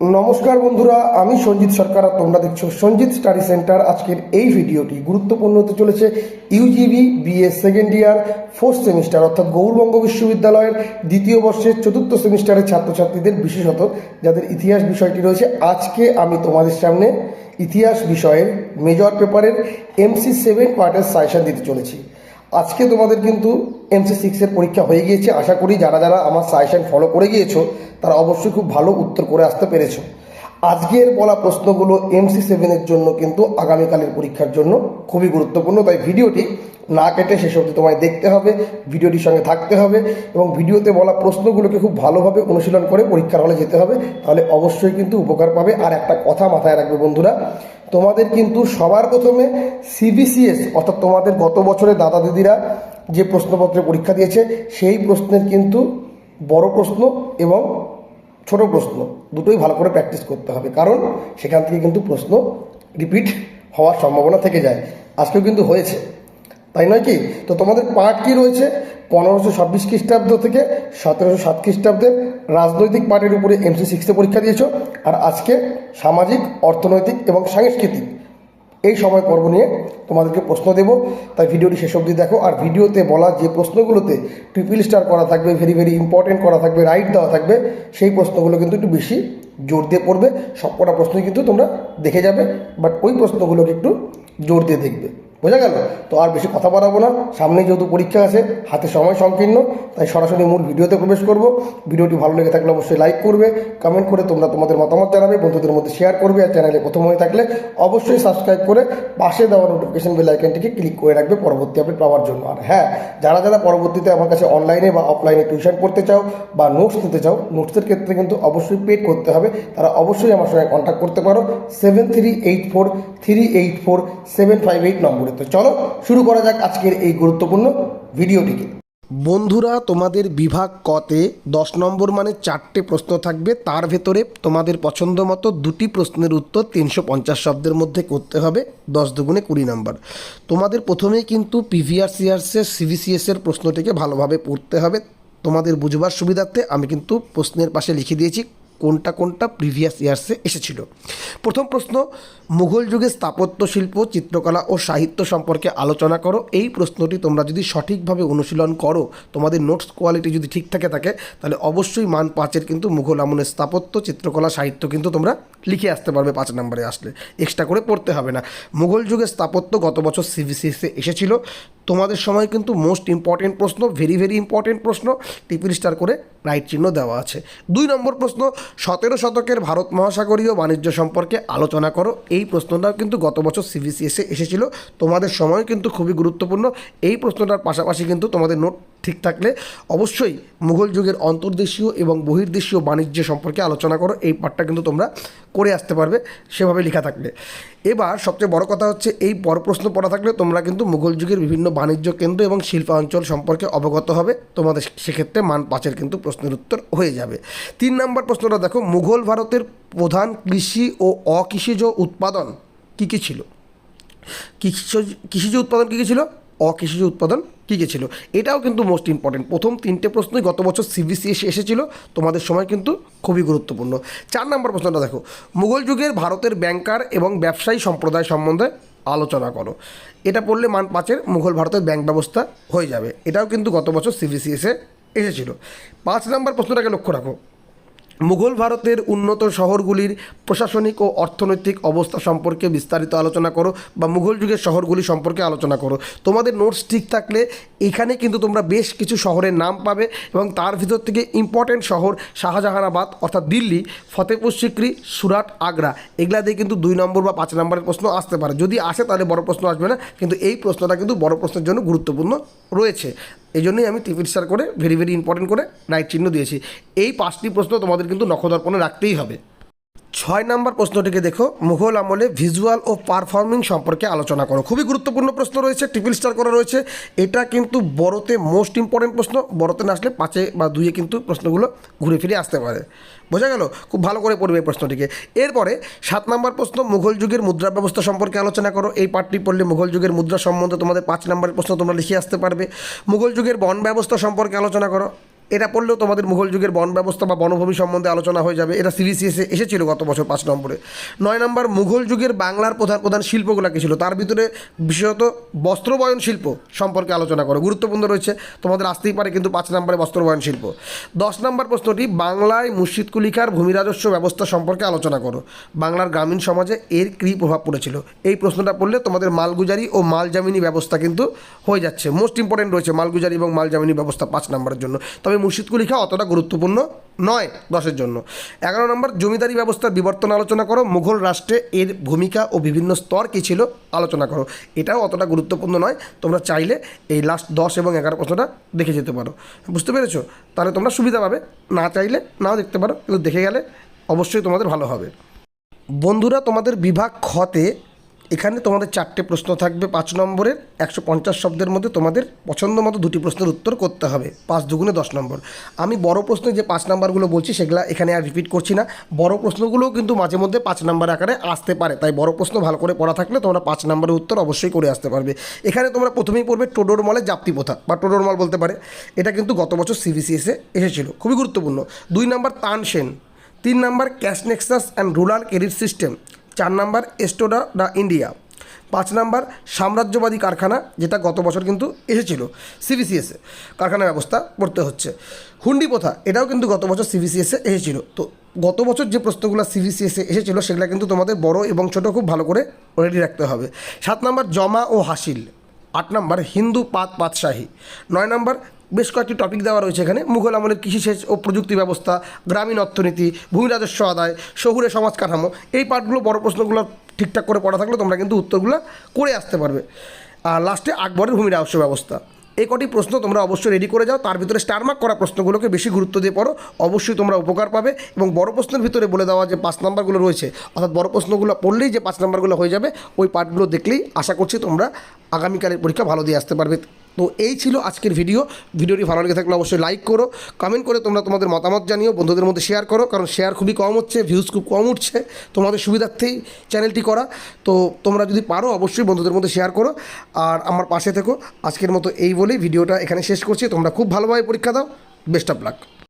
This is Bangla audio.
নমস্কার বন্ধুরা, আমি সঞ্জিত সরকার আর তোমরা দেখছ সঞ্জিত স্টাডি সেন্টার। আজকের এই ভিডিওটি গুরুত্বপূর্ণ হতে চলেছে UGB BA second year fourth semester অর্থাৎ গৌরবঙ্গ বিশ্ববিদ্যালয়ের দ্বিতীয় বর্ষের চতুর্থ সেমিস্টারের ছাত্রছাত্রীদের বিশেষত, যাদের ইতিহাস বিষয়টি রয়েছে। আজকে আমি তোমাদের সামনে ইতিহাস বিষয়ের মেজর পেপারের এমসি সেভেন পার্টের সাজেশন দিতে চলেছি। আজকে তোমাদের কিন্তু এমসি সিক্সের পরীক্ষা হয়ে গিয়েছে। আশা করি যারা যারা আমার সাজেশন ফলো করে গিয়েছো, তারা অবশ্যই খুব ভালো উত্তর করে আসতে পেরেছ। আজকের বলা প্রশ্নগুলো এমসি সেভেনের জন্য কিন্তু আগামীকালের পরীক্ষার জন্য খুবই গুরুত্বপূর্ণ। তাই ভিডিওটি না কেটে শেষ অবধি তোমায় দেখতে হবে, ভিডিওটির সঙ্গে থাকতে হবে এবং ভিডিওতে বলা প্রশ্নগুলোকে খুব ভালোভাবে অনুশীলন করে পরীক্ষার হলে যেতে হবে, তাহলে অবশ্যই কিন্তু উপকার পাবে। আর একটা কথা মাথায় রাখবে বন্ধুরা, তোমাদের কিন্তু সবার প্রথমে সিবিসিএস অর্থাৎ তোমাদের গত বছরের দাদা দিদিরা যে প্রশ্নপত্রে পরীক্ষা দিয়েছে, সেই প্রশ্নের কিন্তু বড় প্রশ্ন এবং ছোট প্রশ্ন দুটোই ভালো করে প্র্যাকটিস করতে হবে, কারণ সেখান থেকে কিন্তু প্রশ্ন রিপিট হওয়ার সম্ভাবনা থেকে যায়। আজকেও কিন্তু হয়েছে। তাই নয় কি? তো তোমাদের পার্ট কি রয়েছে? পনেরোশো ছাব্বিশ খ্রিস্টাব্দ থেকে সতেরোশো সাত খ্রিস্টাব্দের রাজনৈতিক পার্টির উপরে এমসি সিক্সে পরীক্ষা দিয়েছ। আর আজকে সামাজিক, অর্থনৈতিক এবং সাংস্কৃতিক এই সময় পর্ব নিয়ে তোমাদেরকে প্রশ্ন দেবো। তাই ভিডিওটি শেষ অবধি দেখো। আর ভিডিওতে বলা যে প্রশ্নগুলোতে ট্রিপল স্টার করা থাকবে ভেরি ভেরি ইম্পর্টেন্ট করা থাকবে রাইট দেওয়া থাকবে, সেই প্রশ্নগুলো কিন্তু একটু বেশি জোর দিয়ে পড়বে। সবকটা প্রশ্নই কিন্তু তোমরা দেখে যাবে। বাট ওই প্রশ্নগুলোকে একটু জোর দিয়ে দেখবে। বোঝা গেল? তো আর বেশি কথা বাড়াবো না। সামনে যেহেতু পরীক্ষা আছে, হাতে সময় সংকীর্ণ, তাই সরাসরি মূল ভিডিওতে প্রবেশ করব। ভিডিওটি ভালো লেগে থাকলে অবশ্যই লাইক করবে কমেন্ট করে তোমরা তোমাদের মতামত জানাবে, বন্ধুদের মধ্যে শেয়ার করবে, আর চ্যানেলে প্রথম হয়ে থাকলে অবশ্যই সাবস্ক্রাইব করে পাশে দেওয়া নোটিফিকেশন বেল আইকনটিকে ক্লিক করে রাখবে পরবর্তী আপডেট পাওয়ার জন্য। আর হ্যাঁ যারা যারা পরবর্তীতে আমার কাছে অনলাইনে বা অফলাইনে টিউশন পড়তে চাও বা নোটস নিতে চাও নোটসের ক্ষেত্রে কিন্তু অবশ্যই পেড করতে হবে। তারা অবশ্যই আমার সঙ্গে কন্ট্যাক্ট করতে পারো। Seven three eight four three eight four seven five eight নম্বরে। তো চলো, শুরু করা যাক আজকের এই গুরুত্বপূর্ণ ভিডিওটিকে। বন্ধুরা, তোমাদের বিভাগ কতে দশ নম্বর মানে চারটে প্রশ্ন থাকবে। তার ভেতরে তোমাদের পছন্দ মতো দুটি প্রশ্নের উত্তর তিনশো পঞ্চাশ শব্দের মধ্যে করতে হবে। দশ দুগুণে কুড়ি নম্বর। তোমাদের প্রথমেই কিন্তু পিভিআর সিআরসের সিভিসিএসের প্রশ্নটিকে ভালোভাবে পড়তে হবে। তোমাদের বুঝবার সুবিধার্থে আমি কিন্তু প্রশ্নের পাশে লিখে দিয়েছি। কোনটা কোনটা প্রিভিয়াস ইয়ার্সে এসেছিল? প্রথম প্রশ্ন, মুঘল যুগে স্থাপত্য শিল্প, চিত্রকলা ও সাহিত্য সম্পর্কে আলোচনা করো। এই প্রশ্নটি তোমরা যদি সঠিকভাবে অনুশীলন করো, তোমাদের নোটস কোয়ালিটি যদি ঠিক থাকে থাকে তাহলে অবশ্যই মান পাঁচের কিন্তু মুঘল আমলের স্থাপত্য, চিত্রকলা, সাহিত্য কিন্তু তোমরা লিখে আসতে পারবে পাঁচ নম্বরে আসলে। এক্সট্রা করে পড়তে হবে না। মুঘল যুগের স্থাপত্য গত বছর সিবিসিএসে এসেছিল। তোমাদের সময় কিন্তু মোস্ট ইম্পর্টেন্ট প্রশ্ন ভেরি ভেরি ইম্পর্টেন্ট প্রশ্ন টিপির স্টার করে রাইট চিহ্ন দেওয়া আছে। দুই নম্বর প্রশ্ন, সতেরো শতকের ভারত মহাসাগরীয় বাণিজ্য সম্পর্কে আলোচনা করো। এই প্রশ্নটাও কিন্তু গত বছর সিবিসিএসে এসেছিল। তোমাদের সময় কিন্তু খুবই গুরুত্বপূর্ণ। এই প্রশ্নটার পাশাপাশি কিন্তু তোমাদের নোট ঠিক থাকলে অবশ্যই মুঘল যুগের অন্তর্দেশীয় এবং বহির্দেশীয় বাণিজ্য সম্পর্কে আলোচনা করো। এই পাঠটা কিন্তু তোমরা করে আসতে পারবে, সেভাবে লেখা থাকলে এবার সবচেয়ে বড় কথা হচ্ছে, এই বড় প্রশ্ন পড়া থাকলে তোমরা কিন্তু মুঘল যুগের বিভিন্ন বাণিজ্য কেন্দ্র এবং শিল্পাঞ্চল সম্পর্কে অবগত হবে। তোমাদের সেক্ষেত্রে মান পাঁচের কিন্তু প্রশ্নের উত্তর হয়ে যাবে। তিন নম্বর প্রশ্নটা দেখো, মুঘল ভারতের প্রধান কৃষি ও অকৃষিজ উৎপাদন কী কী ছিল? কৃষিজ কৃষিজ উৎপাদন কী কী ছিল? অকৃষিজ উৎপাদন কী কী ছিল? এটাও কিন্তু মোস্ট ইম্পর্টেন্ট প্রথম তিনটে প্রশ্নই গত বছর সিবিসি এসে এসেছিল। তোমাদের সময় কিন্তু খুবই গুরুত্বপূর্ণ। চার নম্বর প্রশ্নটা দেখো। মুঘল যুগের ভারতের ব্যাংকার এবং ব্যবসায়ী সম্প্রদায় সম্বন্ধে আলোচনা করো। এটা পড়লে মান পাঁচের মুঘল ভারতের ব্যাংক ব্যবস্থা হয়ে যাবে। এটাও কিন্তু গত বছর সিবিসি এসে এসেছিল। পাঁচ নম্বর প্রশ্নটাকে লক্ষ্য রাখো। মুঘল ভারতের উন্নত শহরগুলির প্রশাসনিক ও অর্থনৈতিক অবস্থা সম্পর্কে বিস্তারিত আলোচনা করো বা মুঘল যুগের শহরগুলি সম্পর্কে আলোচনা করো। তোমাদের নোটস ঠিক থাকলে এখানে কিন্তু তোমরা বেশ কিছু শহরের নাম পাবে এবং তার ভিতর থেকে ইম্পর্টেন্ট শহর শাহজাহানাবাদ, অর্থাৎ দিল্লি ফতেপুর সিক্রি, সুরাট, আগ্রা। এগুলা দিয়ে কিন্তু দুই নম্বর বা পাঁচ নম্বরের প্রশ্ন আসতে পারে। যদি আসে তাহলে বড় প্রশ্ন আসবে না, কিন্তু এই প্রশ্নটা কিন্তু বড় প্রশ্নের জন্য গুরুত্বপূর্ণ রয়েছে। এই জন্যই আমি টিপির স্টার করে ভেরি ভেরি ইম্পর্টেন্ট করে রাইট চিহ্ন দিয়েছি। এই পাঁচটি প্রশ্ন তোমাদের কিন্তু নখদর্পণে রাখতেই হবে। ছয় নম্বর প্রশ্নটিকে দেখো। মুঘল আমলে ভিজুয়াল ও পারফর্মিং সম্পর্কে আলোচনা করো। খুবই গুরুত্বপূর্ণ প্রশ্ন রয়েছে ট্রিপল স্টার করা রয়েছে। এটা কিন্তু বড়তে মোস্ট ইম্পর্টেন্ট প্রশ্ন, বড়তে না আসলে পাঁচে বা দুইয়ে কিন্তু প্রশ্নগুলো ঘুরে ফিরে আসতে পারে। বোঝা গেল? খুব ভালো করে পড়বে এই প্রশ্নটিকে। এরপরে সাত নম্বর প্রশ্ন, মুঘল যুগের মুদ্রা ব্যবস্থা সম্পর্কে আলোচনা করো। এই পাঠটি পড়লে মুঘল যুগের মুদ্রা সম্বন্ধে তোমাদের পাঁচ নম্বরের প্রশ্ন তোমরা লিখে আসতে পারবে। মুঘল যুগের বন ব্যবস্থা সম্পর্কে আলোচনা করো। এটা পড়লেও তোমাদের মুঘল যুগের বন ব্যবস্থা বা বনভূমি সম্বন্ধে আলোচনা হয়ে যাবে। এটা সিবিসিএসে এসেছিল গত বছর পাঁচ নম্বরে। নয় নম্বর, মুঘল যুগের বাংলার প্রধান প্রধান শিল্পগুলো কী ছিল? তার ভিতরে বিশেষত বস্ত্রবয়ন শিল্প সম্পর্কে আলোচনা করো। গুরুত্বপূর্ণ রয়েছে, তোমাদের আসতেই পারে কিন্তু পাঁচ নম্বরে বস্ত্রবয়ন শিল্প। দশ নম্বর প্রশ্নটি, বাংলায় মুর্শিদ কুলিকার ভূমি রাজস্ব ব্যবস্থা সম্পর্কে আলোচনা করো। বাংলার গ্রামীণ সমাজে এর কী প্রভাব পড়েছিল? এই প্রশ্নটা পড়লে তোমাদের মালগুজারি ও মালজামিনী ব্যবস্থা কিন্তু হয়ে যাচ্ছে। মোস্ট ইম্পর্টেন্ট রয়েছে মালগুজারি এবং মালজামিনী ব্যবস্থা পাঁচ নম্বরের জন্য। তবে মুর্শিদ লিখা অতটা গুরুত্বপূর্ণ নয় দশের জন্য। এগারো নম্বর, জমিদারি ব্যবস্থার বিবর্তন আলোচনা করো। মুঘল রাষ্ট্রে এর ভূমিকা ও বিভিন্ন স্তর কী ছিল আলোচনা করো। এটাও অতটা গুরুত্বপূর্ণ নয়। তোমরা চাইলে এই লাস্ট দশ এবং এগারো প্রশ্নটা দেখে যেতে পারো। বুঝতে পেরেছ? তাহলে তোমরা সুবিধা পাবে। না চাইলে নাও দেখতে পারো। কিন্তু দেখে গেলে অবশ্যই তোমাদের ভালো হবে। বন্ধুরা, তোমাদের বিভাগ খতে এখানে তোমাদের চারটে প্রশ্ন থাকবে পাঁচ নম্বরের একশো পঞ্চাশ শব্দের মধ্যে তোমাদের পছন্দ মতো দুটি প্রশ্নের উত্তর করতে হবে। পাঁচ দুগুণে দশ নম্বর। আমি বড় প্রশ্নে যে পাঁচ নাম্বারগুলো বলছি, সেগুলো এখানে আর রিপিট করছি না। বড় প্রশ্নগুলোও কিন্তু মাঝে মধ্যে পাঁচ নাম্বার আকারে আসতে পারে। তাই বড় প্রশ্ন ভালো করে পড়া থাকলে তোমরা পাঁচ নাম্বারের উত্তর অবশ্যই করে আসতে পারবে। এখানে তোমরা প্রথমেই পড়বে টোডোর মলে জাপ্তি প্রথা, বা টোডোর মল বলতে পারে। এটা কিন্তু গত বছর সিবিসিএসে এসেছিল। খুবই গুরুত্বপূর্ণ। দুই নাম্বার তানসেন। তিন number cash nexus and rural credit system. চার নাম্বার এস্টোডা দ্য ইন্ডিয়া। পাঁচ নাম্বার সাম্রাজ্যবাদী কারখানা, যেটা গত বছর কিন্তু এসেছিল সিবিসিএসে কারখানা ব্যবস্থা করতে হচ্ছে। হুন্ডি প্রথা, এটাও কিন্তু গত বছর সিবিসিএসে এসেছিল। তো গত বছর যে প্রশ্নগুলো সিবিসিএসে এসেছিল, সেগুলো কিন্তু তোমাদের বড় এবং ছোট খুব ভালো করে রেডি রাখতে হবে। সাত নাম্বার জমা ও হাসিল। আট নম্বর হিন্দু পাত পাতশাহী নয় নম্বর বেশ কয়েকটি টপিক দেওয়া রয়েছে এখানে। মুঘল আমলের কৃষিসেচ ও প্রযুক্তি ব্যবস্থা, গ্রামীণ অর্থনীতি ভূমি রাজস্ব আদায়, শহুরে সমাজ কাঠামো, এই পার্টগুলো বড় প্রশ্নগুলো ঠিকঠাক করে পড়া থাকলে তোমরা কিন্তু উত্তরগুলো করে আসতে পারবে। আর লাস্টে আকবরের ভূমি রাজস্ব ব্যবস্থা। এই কটি প্রশ্ন তোমরা অবশ্যই রেডি করে যাও, তার ভিতরে স্টার মার্ক করা প্রশ্নগুলোকে বেশি গুরুত্ব দিয়ে পড়ো, অবশ্যই তোমরা উপকার পাবে এবং বড় প্রশ্নের ভিতরে বলে দেওয়া যে পাঁচ নাম্বারগুলো রয়েছে, অর্থাৎ বড় প্রশ্নগুলো পড়লেই যে পাঁচ নাম্বারগুলো হয়ে যাবে, ওই পার্টগুলো দেখলেই আশা করছি তোমরা আগামীকালের পরীক্ষা ভালো দিয়ে আসতে পারবে। তো এই ছিল আজকের ভিডিও ভিডিওটি ভালো লেগে থাকলে অবশ্যই লাইক করো কমেন্ট করে তোমরা তোমাদের মতামত জানিও, বন্ধুদের মধ্যে শেয়ার করো, কারণ শেয়ার খুবই কম হচ্ছে ভিউজ খুব কম উঠছে তোমাদের সুবিধার্থেই চ্যানেলটি করা। তো তোমরা যদি পারো অবশ্যই বন্ধুদের মধ্যে শেয়ার করো, আর আমার পাশে থেকো। আজকের মতো এই বলেই ভিডিওটা এখানে শেষ করছি। তোমরা খুব ভালোভাবে পরীক্ষা দাও। Best of luck